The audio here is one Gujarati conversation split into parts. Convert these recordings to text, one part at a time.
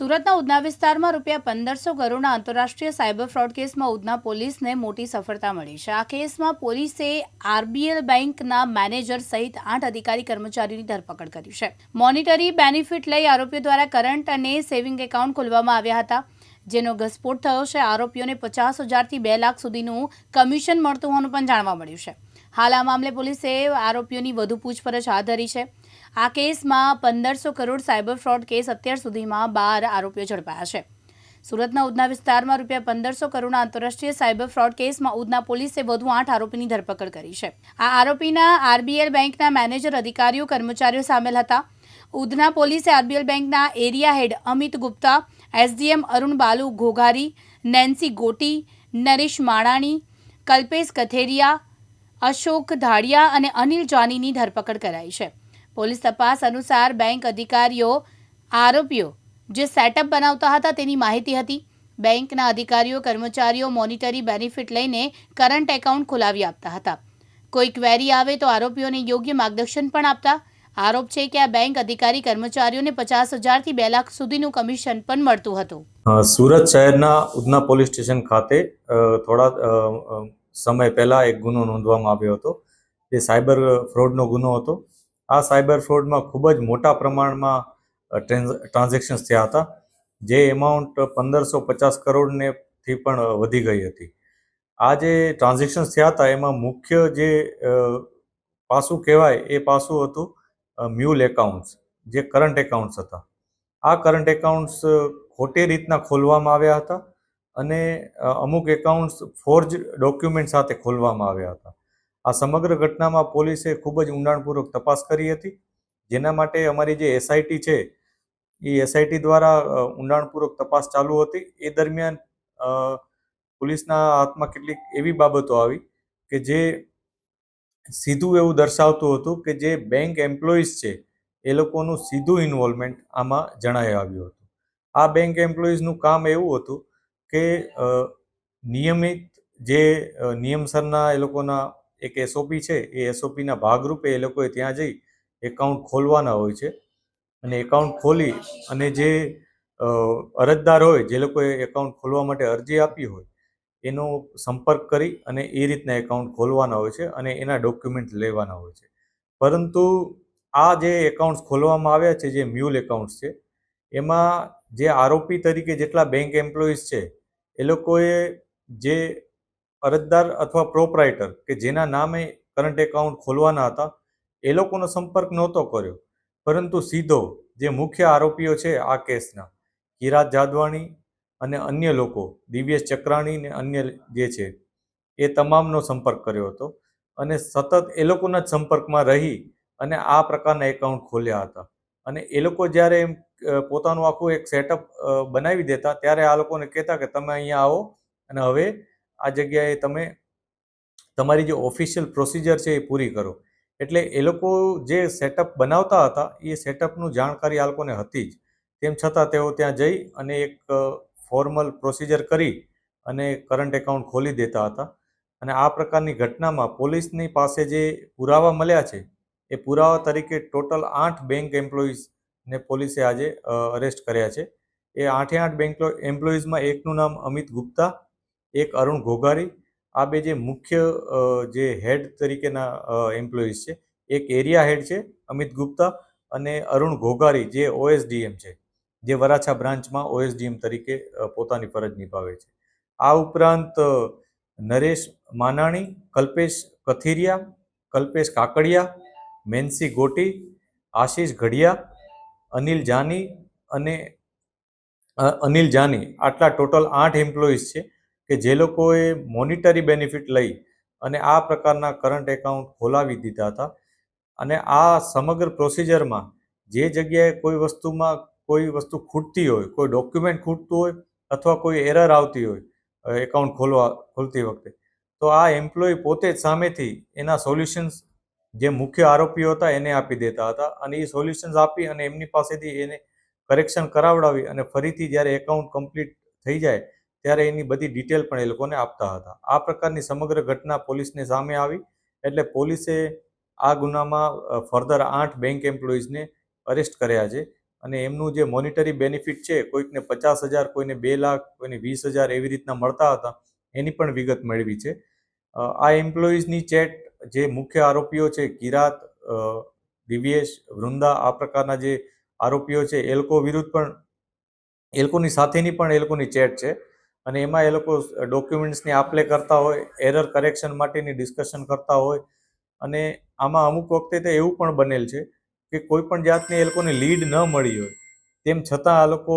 સુરતના ઉધના વિસ્તારમાં રૂપિયા પંદરસો કરોડના આંતરરાષ્ટ્રીય સાયબર ફ્રોડ કેસમાં ઉધના પોલીસને મોટી સફળતા મળી છે. આ કેસમાં પોલીસે આરબીએલ બેંકના મેનેજર સહિત આઠ અધિકારી કર્મચારીની ધરપકડ કરી છે. મોનિટરી બેનિફિટ લઈ આરોપીઓ દ્વારા કરંટ અને સેવિંગ એકાઉન્ટ ખોલવામાં આવ્યા હતા. જેનો ઘસફોટ થયો છે, આરોપીઓને પચાસ હજારથી બે લાખ સુધીનું કમિશન મળતું હોવાનું પણ જાણવા મળ્યું છે. હાલ આ મામલે પોલીસે આરોપીઓની વધુ પૂછપરછ હાથ ધરી છે. આ કેસમાં પંદરસો કરોડ સાયબર ફ્રોડ કેસ અત્યાર સુધીમાં બાર આરોપીઓ ઝડપાયા છે. સુરતના ઉધના વિસ્તારમાં રૂપિયા પંદરસો કરોડના આંતરરાષ્ટ્રીય સાયબર ફ્રોડ કેસમાં ઉધના પોલીસે વધુ આઠ આરોપીની ધરપકડ કરી છે. આ આરોપીના આરબીએલ બેંકના મેનેજર, અધિકારીઓ, કર્મચારીઓ સામેલ હતા. ઉધના પોલીસે આરબીએલ બેંકના area head Amit Gupta, SDM Arun Balu Ghoghari, Nancy Goti, Naresh Manani, Kalpesh Katheriya, Ashok Dhadiya અને અનિલ જાનીની ધરપકડ કરાઈ છે. પોલીસ તપાસ અનુસાર બેંક અધિકારીઓ આરોપીઓ જે સેટઅપ બનાવતા હતા તેની માહિતી હતી. બેંકના અધિકારીઓ, કર્મચારીઓ મોનિટરી બેનિફિટ લઈને કરંટ એકાઉન્ટ ખોલાવી આપતા હતા. કોઈ ક્વેરી આવે તો આરોપીઓને યોગ્ય માર્ગદર્શન પણ આપતા. આરોપ છે કે આ બેંક અધિકારી કર્મચારીઓને પચાસ હજારથી બે લાખ સુધીનું કમિશન પણ મળતું હતું. સુરત શહેરના ઉધના પોલીસ સ્ટેશન ખાતે થોડા સમય પહેલા એક ગુનો નોંધવામાં આવ્યો હતો. તે સાયબર ફ્રોડનો ગુનો હતો. આ સાયબર ફ્રોડમાં ખૂબ જ મોટા પ્રમાણમાં ટ્રાન્ઝેક્શન્સ થયા હતા, જે એમાઉન્ટ પંદરસો પચાસ કરોડને થી પણ વધી ગઈ હતી. આ જે ટ્રાન્ઝેક્શન્સ થયા હતા, એમાં મુખ્ય જે પાસું કહેવાય એ પાસું હતું મ્યુલ એકાઉન્ટ્સ, જે કરંટ એકાઉન્ટ્સ હતા. આ કરંટ એકાઉન્ટ્સ ખોટી રીતના ખોલવામાં આવ્યા હતા અને અમુક એકાઉન્ટ્સ ફોર્જ ડોક્યુમેન્ટ સાથે ખોલવામાં આવ્યા હતા. આ સમગ્ર ઘટનામાં પોલીસે ખૂબ જ ઊંડાણપૂર્વક તપાસ કરી હતી. જેના માટે અમારી જે એસઆઈટી છે, એ એસઆઈટી દ્વારા ઊંડાણપૂર્વક તપાસ ચાલુ હતી. એ દરમિયાન પોલીસના હાથમાં કેટલીક એવી બાબતો આવી કે જે સીધું એવું દર્શાવતું હતું કે જે બેંક એમ્પ્લોઈઝ છે, એ લોકોનું સીધું ઇન્વોલ્વમેન્ટ આમાં જણાઈ આવ્યું હતું. આ બેંક એમ્પ્લોઈઝનું કામ એવું હતું કે નિયમિત જે નિયમસરના એ લોકોના એક એસઓપી છે, એ એસઓપીના ભાગરૂપે એ લોકોએ ત્યાં જઈ એકાઉન્ટ ખોલવાના હોય છે. અને એકાઉન્ટ ખોલી અને જે અરજદાર હોય, જે લોકોએ એકાઉન્ટ ખોલવા માટે અરજી આપી હોય, એનો સંપર્ક કરી અને એ રીતના એકાઉન્ટ ખોલવાના હોય છે અને એના ડોક્યુમેન્ટ લેવાના હોય છે. પરંતુ આ જે એકાઉન્ટ્સ ખોલવામાં આવ્યા છે, જે મ્યુલ એકાઉન્ટ્સ છે, એમાં જે આરોપી તરીકે જેટલા બેંક એમ્પ્લોઈઝ છે, એ લોકોએ જે અરજદાર અથવા પ્રોપરાઇટર કે જેના નામે કરંટ એકાઉન્ટ ખોલવાના હતા, એ લોકોનો સંપર્ક નહોતો કર્યો. પરંતુ સીધો જે મુખ્ય આરોપીઓ છે આ કેસના કિરાત જાદવાણી અને અન્ય લોકો, દિવ્યેશ ચક્રાણી ને અન્ય જે છે, એ તમામનો સંપર્ક કર્યો હતો અને સતત એ લોકોના જ સંપર્કમાં રહી અને આ પ્રકારના એકાઉન્ટ ખોલ્યા હતા. અને એ લોકો જ્યારે એમ પોતાનું આખું એક સેટઅપ બનાવી દેતા, ત્યારે આ લોકોને કહેતા કે તમે અહીંયા આવો અને હવે આ જગ્યાએ તમે તમારી જે ઓફિશિયલ પ્રોસિજર છે એ પૂરી કરો. એટલે એ લોકો જે સેટઅપ બનાવતા હતા, એ સેટઅપનું જાણકારી આ લોકોને હતી જ. તેમ છતાં તેઓ ત્યાં જઈ અને એક ફોર્મલ પ્રોસિજર કરી અને કરંટ એકાઉન્ટ ખોલી દેતા હતા. અને આ પ્રકારની ઘટનામાં પોલીસની પાસે જે પુરાવા મળ્યા છે, એ પુરાવા તરીકે ટોટલ આઠ બેંક એમ્પ્લોઈઝને પોલીસે આજે અરેસ્ટ કર્યા છે. એ આઠે આઠ બેંક એમ્પ્લોઈઝમાં એકનું નામ અમિત ગુપ્તા એક અરુણ ઘોઘારી, આ બે જે મુખ્ય જે હેડ તરીકેના એમ્પ્લોઈઝ છે, એક એરિયા હેડ છે, અમિત ગુપ્તા અને અરુણ ઘોઘારી, જે ઓએસડીએમ છે, જે વરાછા બ્રાન્ચમાં ઓએસડીએમ તરીકે પોતાની ફરજ નિભાવે છે. આ ઉપરાંત નરેશ માનાણી, કલ્પેશ કથિરિયા, કલ્પેશ કાકડિયા, મેન્સી ગોટી, આશીષ ઘડિયા, અનિલ જાની અને અનિલ જાની, આટલા ટોટલ આઠ એમ્પ્લોઈઝ છે. કે જે લોકોએ મોનિટરી બેનિફિટ લઈ અને આ પ્રકારના કરંટ એકાઉન્ટ ખોલાવી દીધા હતા. અને આ સમગ્ર પ્રોસિજરમાં જે જગ્યાએ કોઈ વસ્તુમાં કોઈ વસ્તુ ખૂટતી હોય, કોઈ ડોક્યુમેન્ટ ખૂટતું હોય અથવા કોઈ એરર આવતી હોય એકાઉન્ટ ખોલવા, ખોલતી વખતે, તો આ એમ્પ્લોય પોતે જ સામેથી એના સોલ્યુશન્સ જે મુખ્ય આરોપીઓ હતા એને આપી દેતા હતા અને એ સોલ્યુશન્સ આપી અને એમની પાસેથી એને કરેક્શન કરાવડાવી અને ફરીથી જ્યારે એકાઉન્ટ કમ્પ્લીટ થઈ જાય ત્યારે એની બધી ડિટેલ પણ એ લોકોને આપતા હતા. આ પ્રકારની સમગ્ર ઘટના પોલીસને સામે આવી, એટલે પોલીસે આ ગુનામાં ફર્ધર આઠ બેંક એમ્પ્લોઈઝને અરેસ્ટ કર્યા છે. અને એમનું જે મોનિટરી બેનિફિટ છે, કોઈકને પચાસ હજાર, કોઈને બે લાખ, કોઈને વીસ હજાર એવી રીતના મળતા હતા, એની પણ વિગત મેળવી છે. આ એમ્પ્લોઈઝની ચેટ જે મુખ્ય આરોપીઓ છે, કિરાત દિવ્યેશ, વૃંદા, આ પ્રકારના જે આરોપીઓ છે, એ લોકો વિરુદ્ધ પણ, એ લોકોની સાથેની પણ એ લોકોની ચેટ છે. અને એમાં એ લોકો ડોક્યુમેન્ટ્સની આપલે કરતા હોય એરર કરેક્શન માટેની ડિસ્કશન કરતા હોય. અને આમાં અમુક વખતે તો એવું પણ બનેલ છે કે કોઈ પણ જાતની એ લોકોને લીડ ન મળી હોય, તેમ છતાં આ લોકો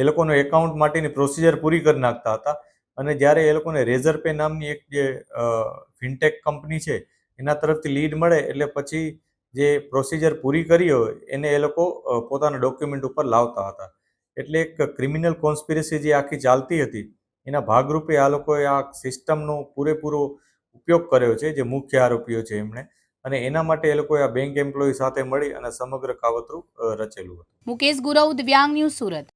એ લોકોનો એકાઉન્ટ માટેની પ્રોસિજર પૂરી કરી નાખતા હતા. અને જ્યારે એ લોકોને રેઝર પે નામની એક જે ફિનટેક કંપની છે, એના તરફથી લીડ મળે એટલે પછી જે પ્રોસિજર પૂરી કરી હોય, એને એ લોકો પોતાના ડોક્યુમેન્ટ ઉપર લાવતા હતા. એટલે એક ક્રિમિનલ કોન્સ્પિરસી જે આખી ચાલતી હતી, એના ભાગરૂપે આ લોકોએ આ સિસ્ટમનો પૂરેપૂરો ઉપયોગ કર્યો છે, જે મુખ્ય આરોપીઓ છે એમણે. અને એના માટે એ લોકોએ આ બેંક એમ્પ્લોય સાથે મળી અને સમગ્ર કાવતરું રચેલું હતું. મુકેશ ગુરવ દિવ્યાંગ ન્યૂઝ સુરત.